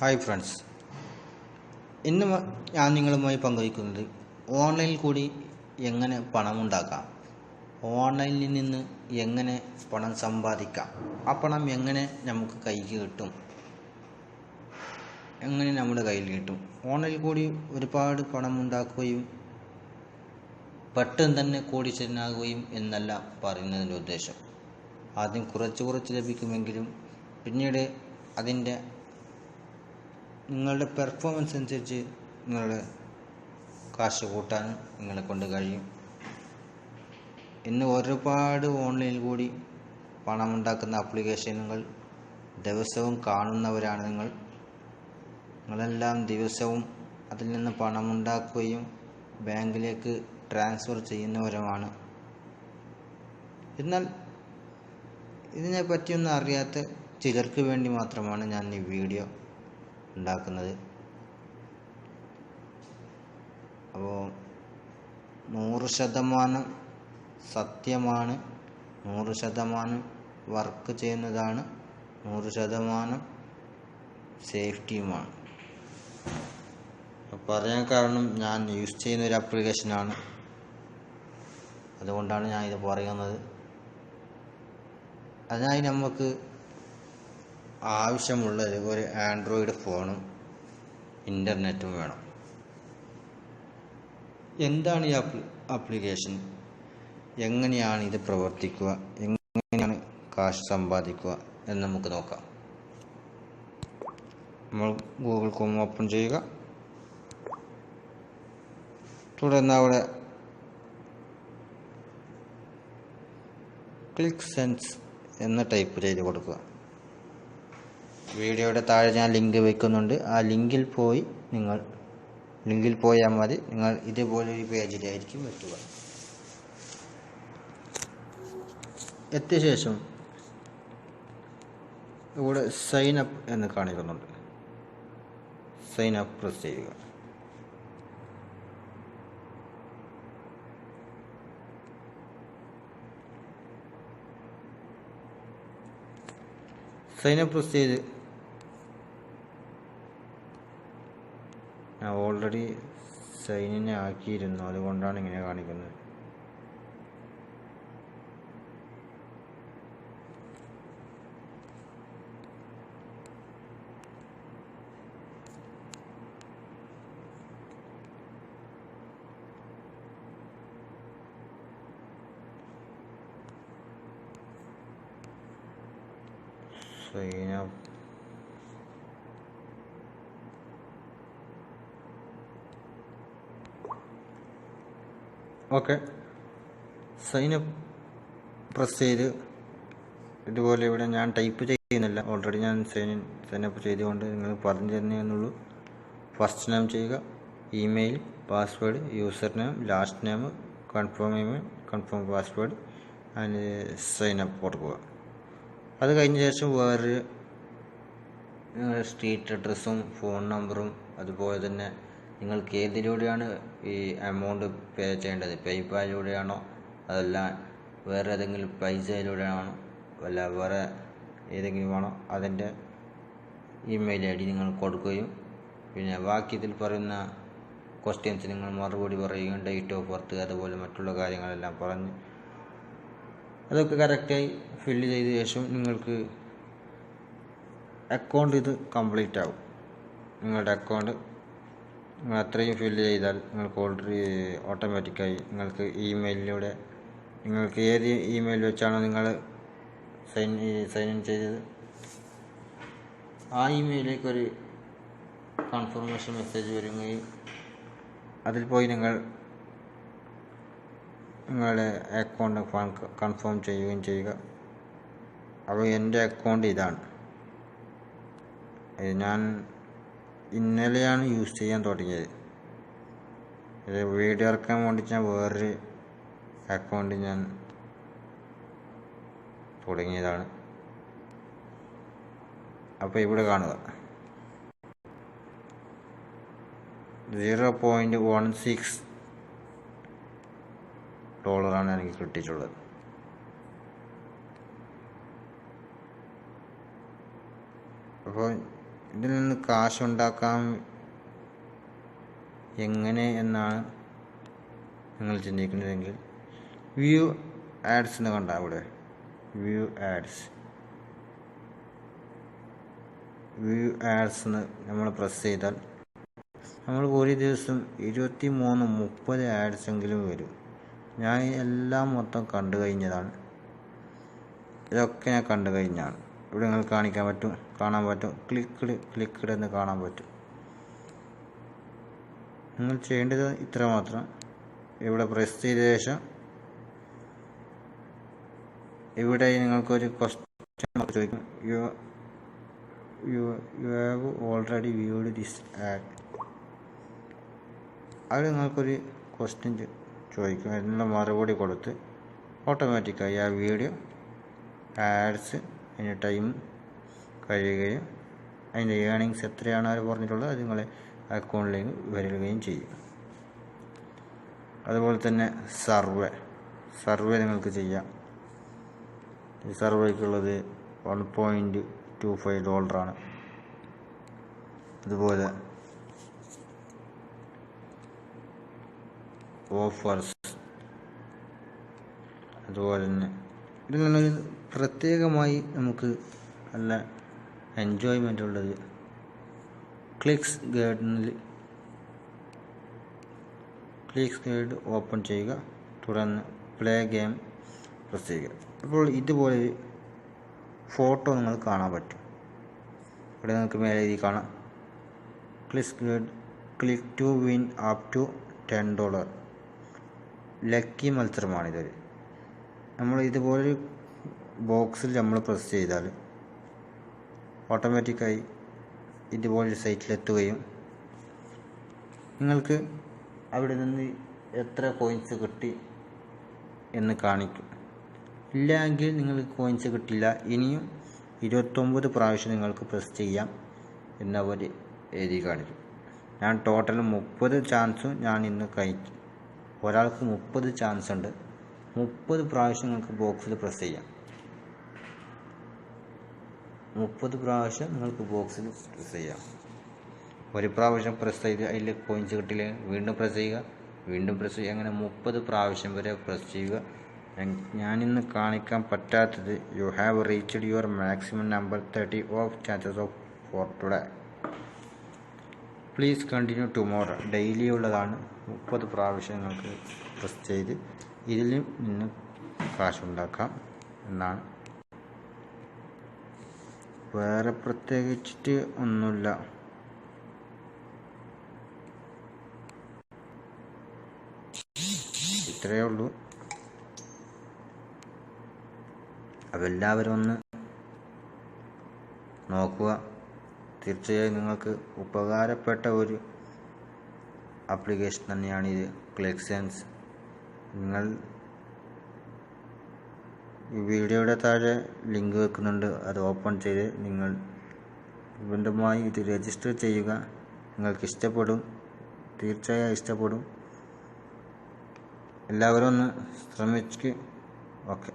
Hi friends ഇന്ന് ഞാൻ നിങ്ങളുമായി പങ്കുവയ്ക്കുന്നത് ഓൺലൈനിൽ കൂടി എങ്ങനെ പണമുണ്ടാക്കാം ഓൺലൈനിൽ നിന്ന് എങ്ങനെ പണം സമ്പാദിക്കാം? ആ പണം എങ്ങനെ നമുക്ക് കൈക്ക് കിട്ടും? എങ്ങനെ നമ്മുടെ കയ്യിൽ കിട്ടും? ഓൺലൈനിൽ കൂടി ഒരുപാട് പണം ഉണ്ടാക്കുകയും പെട്ടെന്ന് തന്നെ കൂടി കോടീശ്വരനാകുകയും എന്നല്ല പറയുന്നതിന്റെ ഉദ്ദേശം. ആദ്യം കുറച്ച് കുറച്ച് ലഭിക്കുമെങ്കിലും പിന്നീട് അതിന്റെ നിങ്ങളുടെ പെർഫോമൻസ് അനുസരിച്ച് നിങ്ങളുടെ കാശ് കൂട്ടാൻ നിങ്ങളെ കൊണ്ട് കഴിയും. ഇന്ന് ഒരുപാട് ഓൺലൈനിൽ കൂടി പണമുണ്ടാക്കുന്ന ആപ്ലിക്കേഷനുകൾ ദിവസവും കാണുന്നവരാണ് നിങ്ങൾ. നിങ്ങളെല്ലാം ദിവസവും അതിൽ നിന്ന് പണമുണ്ടാക്കുകയും ബാങ്കിലേക്ക് ട്രാൻസ്ഫർ ചെയ്യുന്നവരുമാണ്. എന്നാൽ ഇതിനെ പറ്റിയൊന്നും അറിയാത്ത ചിലർക്ക് വേണ്ടി മാത്രമാണ് ഞാൻ ഈ വീഡിയോ ഉണ്ടാക്കുന്നത്. അപ്പോൾ നൂറ് ശതമാനം സത്യമാണ് നൂറ് ശതമാനം വർക്ക് ചെയ്യുന്നതാണ് നൂറ് ശതമാനം സേഫ്റ്റിയുമാണ്. പറയാൻ കാരണം ഞാൻ യൂസ് ചെയ്യുന്ന ഒരു ആപ്ലിക്കേഷനാണ്. അതുകൊണ്ടാണ് ഞാൻ ഇത് പറയുന്നത്. അതിനായി നമുക്ക് ആവശ്യമുള്ളത് ഒരു ആൻഡ്രോയിഡ് ഫോണും ഇന്റർനെറ്റും വേണം. എന്താണ് ഈ ആപ്ലി ആപ്ലിക്കേഷൻ എങ്ങനെയാണ് ഇത് പ്രവർത്തിക്കുക? എങ്ങനെയാണ് കാശ് സമ്പാദിക്കുക എന്ന് നമുക്ക് നോക്കാം. നമ്മൾ ഗൂഗിൾ കോം ഓപ്പൺ ചെയ്യുക. തുടർന്ന് അവിടെ ക്ലിക്ക് സെൻസ് എന്ന് ടൈപ്പ് ചെയ്ത് കൊടുക്കുക. വീഡിയോയുടെ താഴെ ഞാൻ ലിങ്ക് വെക്കുന്നുണ്ട്. ആ ലിങ്കിൽ പോയി നിങ്ങൾ ലിങ്കിൽ പോയാൽ മതി. നിങ്ങൾ ഇതുപോലെ ഒരു പേജിലായിരിക്കും എത്തുക എത്തിയ ശേഷം ഇവിടെ സൈൻ അപ്പ് എന്ന് കാണിക്കുന്നുണ്ട്. സൈൻ അപ്പ് പ്രസ് ചെയ്യുക. സൈൻ അപ്പ് പ്രസ് ചെയ്ത് ഞാൻ ഓൾറെഡി സൈനിനെ ആക്കിയിരുന്നു. അതുകൊണ്ടാണ് ഇങ്ങനെ കാണിക്കുന്നത്. Sign okay. സൈനപ്പ് പ്രസ് ചെയ്ത് ഇതുപോലെ ഇവിടെ ഞാൻ ടൈപ്പ് ചെയ്യുന്നില്ല. ഓൾറെഡി ഞാൻ സൈൻ സൈനപ്പ് ചെയ്തുകൊണ്ട് നിങ്ങൾ പറഞ്ഞു തരുന്നേ എന്നുള്ളൂ. ഫസ്റ്റ് നെയിം ചെയ്യുക email password user name last name confirm email confirm password and sign up കൊടുക്കുക. അത് കഴിഞ്ഞ ശേഷം വേറൊരു സ്ട്രീറ്റ് അഡ്രസ്സും ഫോൺ നമ്പറും അതുപോലെ തന്നെ നിങ്ങൾക്ക് ഏതിലൂടെയാണ് ഈ എമൗണ്ട് പേ ചെയ്യേണ്ടത്? പേയ്പാലിലൂടെയാണോ അതല്ല വേറെ ഏതെങ്കിലും പൈസയിലൂടെയാണോ അല്ല വേറെ ഏതെങ്കിലും ആണോ? അതിന്റെ ഇമെയിൽ ഐ ഡി നിങ്ങൾ കൊടുക്കുകയും പിന്നെ ബാക്കി ഇതിൽ പറയുന്ന ക്വസ്റ്റ്യൻസ് നിങ്ങൾ മറുപടി പറയുകയും ഡേറ്റ് ഓഫ് ബർത്ത് അതുപോലെ മറ്റുള്ള കാര്യങ്ങളെല്ലാം പറഞ്ഞ് അതൊക്കെ കറക്റ്റായി ഫില്ല് ചെയ്ത ശേഷം നിങ്ങൾക്ക് അക്കൗണ്ട് ഇത് കംപ്ലീറ്റ് ആവും. നിങ്ങളുടെ അക്കൗണ്ട് നിങ്ങൾ അത്രയും ഫില്ല് ചെയ്താൽ നിങ്ങൾക്ക് ഓൾറെഡി ഓട്ടോമാറ്റിക്കായി നിങ്ങൾക്ക് ഇമെയിലിലൂടെ നിങ്ങൾക്ക് ഏത് ഇമെയിൽ വെച്ചാണോ നിങ്ങൾ സൈൻ സൈൻ ഇൻ ചെയ്തത്? ആ ഇമെയിലേക്ക് ഒരു കൺഫർമേഷൻ മെസ്സേജ് വരുകയും അതിൽ പോയി നിങ്ങൾ നിങ്ങളുടെ അക്കൗണ്ട് കൺഫേം ചെയ്യുകയും ചെയ്യുക. അപ്പോൾ എന്റെ അക്കൗണ്ട് ഇതാണ്. ഇത് ഞാൻ ഇന്നലെയാണ് യൂസ് ചെയ്യാൻ തുടങ്ങിയത്. ഇത് വീഡിയോ ഇറക്കാൻ വേണ്ടി ഞാൻ വേറൊരു അക്കൗണ്ട് ഞാൻ തുടങ്ങിയതാണ്. അപ്പോൾ ഇവിടെ കാണുക. സീറോ പോയിന്റ് വൺ സിക്സ് ഡോളറാണ് എനിക്ക് കിട്ടിയിട്ടുള്ളത്. അപ്പോൾ ഇതിൽ നിന്ന് കാശുണ്ടാക്കാം എങ്ങനെ എന്നാണ് നിങ്ങൾ ചിന്തിക്കുന്നതെങ്കിൽ വ്യൂ ആഡ്സ് എന്ന് കണ്ട അവിടെ. View ads. വ്യൂ ആഡ്സ് എന്ന് നമ്മൾ പ്രസ് ചെയ്താൽ നമ്മൾ ഒരു ദിവസം ഇരുപത്തി മൂന്ന് മുപ്പത് ആഡ്സ് എങ്കിലും വരും. ഞാൻ എല്ലാം മൊത്തം കണ്ടു കഴിഞ്ഞതാണ്. ഇതൊക്കെ ഞാൻ കണ്ടു കഴിഞ്ഞാണ്. ഇവിടെ നിങ്ങൾക്ക് കാണിക്കാൻ പറ്റും കാണാൻ പറ്റും. ക്ലിക്ക്ഡ് ക്ലിക്ക്ഡ് എന്ന് കാണാൻ പറ്റും. നിങ്ങൾ ചെയ്യേണ്ടത് ഇത്ര മാത്രം. ഇവിടെ പ്രസ് ചെയ്ത ശേഷം ഇവിടെ നിങ്ങൾക്കൊരു ക്വസ്റ്റ്യൻ ചോദിക്കും. You you you have already viewed this ad അത് നിങ്ങൾക്കൊരു ക്വസ്റ്റ്യൻ ചോദിക്കും. എന്നുള്ള മറുപടി കൊടുത്ത് ഓട്ടോമാറ്റിക്കായി ആ വീഡിയോ ആഡ്സ് അതിന്റെ ടൈം കഴിയുകയും അതിന്റെ ഏണിങ്സ് എത്രയാണ് അവർ പറഞ്ഞിട്ടുള്ളത് അത് നിങ്ങളെ അക്കൗണ്ടിലേക്ക് വരികയും ചെയ്യും. അതുപോലെ തന്നെ സർവേ. സർവേ നിങ്ങൾക്ക് ചെയ്യാം. ഈ സർവേക്കുള്ളത് വൺ പോയിന്റ് ടു ഫൈവ് ഡോളറാണ് അതുപോലെ ഓഫേഴ്സ് അതുപോലെ തന്നെ ഇതിൽ നിന്നൊരു പ്രത്യേകമായി നമുക്ക് നല്ല എൻജോയ്മെന്റ് ഉള്ളത് ക്ലിക്സ് ഗേഡിൽ ക്ലിക്സ് ഗൈഡ് ഓപ്പൺ ചെയ്യുക. തുടർന്ന് പ്ലേ ഗെയിം പ്രസ് ചെയ്യുക. അപ്പോൾ ഇതുപോലെ ഫോട്ടോ നിങ്ങൾ കാണാൻ പറ്റും. ഇവിടെ നിങ്ങൾക്ക് മേലെ എഴുതി കാണാം. Clicks guide click to win up to ten dollar lucky മത്സരമാണിതൊരു. നമ്മൾ ഇതുപോലെ ബോക്സിൽ നമ്മൾ പ്രസ് ചെയ്താൽ ഓട്ടോമാറ്റിക്കായി ഇതുപോലെ സൈറ്റിലെത്തുകയും നിങ്ങൾക്ക് അവിടെ നിന്ന് എത്ര കോയിൻസ് കിട്ടി എന്ന് കാണിക്കും. ഇല്ലെങ്കിൽ നിങ്ങൾക്ക് കോയിൻസ് കിട്ടില്ല. ഇനിയും ഇരുപത്തൊമ്പത് പ്രാവശ്യം നിങ്ങൾക്ക് പ്രസ് ചെയ്യാം എന്നവർ എഴുതി കാണിക്കും. ഞാൻ ടോട്ടൽ മുപ്പത് ചാൻസും ഞാൻ ഇന്ന് കഴിക്കും ഒരാൾക്ക് മുപ്പത് ചാൻസ് ഉണ്ട്. മുപ്പത് പ്രാവശ്യം നിങ്ങൾക്ക് ബോക്സിൽ പ്രസ് ചെയ്യാം. മുപ്പത് പ്രാവശ്യം നിങ്ങൾക്ക് ബോക്സിൽ പ്രസ് ചെയ്യാം. ഒരു പ്രാവശ്യം പ്രസ് ചെയ്ത് അതിൽ കോയിൻസ് കിട്ടില്ല. വീണ്ടും പ്രസ് ചെയ്യുക. വീണ്ടും പ്രസ് ചെയ്യുക. അങ്ങനെ മുപ്പത് പ്രാവശ്യം വരെ പ്രസ് ചെയ്യുക. ഞാനിന്ന് കാണിക്കാൻ പറ്റാത്തത് you have reached your maximum number thirty of chances of for today please continue tomorrow daily ഉള്ളതാണ്. മുപ്പത് പ്രാവശ്യം നിങ്ങൾക്ക് പ്രസ് ചെയ്ത് ഇതിൽ നിന്ന് കാശുണ്ടാക്കാം എന്നാണ്. വേറെ പ്രത്യേകിച്ചിട്ട് ഒന്നുമില്ല. ഇത്രയേ ഉള്ളൂ. അപ്പോൾ എല്ലാവരും ഒന്ന് നോക്കുക. തീർച്ചയായും നിങ്ങൾക്ക് ഉപകാരപ്പെട്ട ഒരു ആപ്ലിക്കേഷൻ തന്നെയാണ് ഇത് ക്ലിക്സെൻസ്. നിങ്ങൾ ഈ വീഡിയോയുടെ താഴെ ലിങ്ക് വെക്കുന്നുണ്ട്. അത് ഓപ്പൺ ചെയ്ത് നിങ്ങൾ നിർബന്ധമായി ഇത് രജിസ്റ്റർ ചെയ്യുക. നിങ്ങൾക്ക് ഇഷ്ടപ്പെടും. തീർച്ചയായും ഇഷ്ടപ്പെടും. എല്ലാവരും ഒന്ന് ശ്രമിച്ച് ഓക്കെ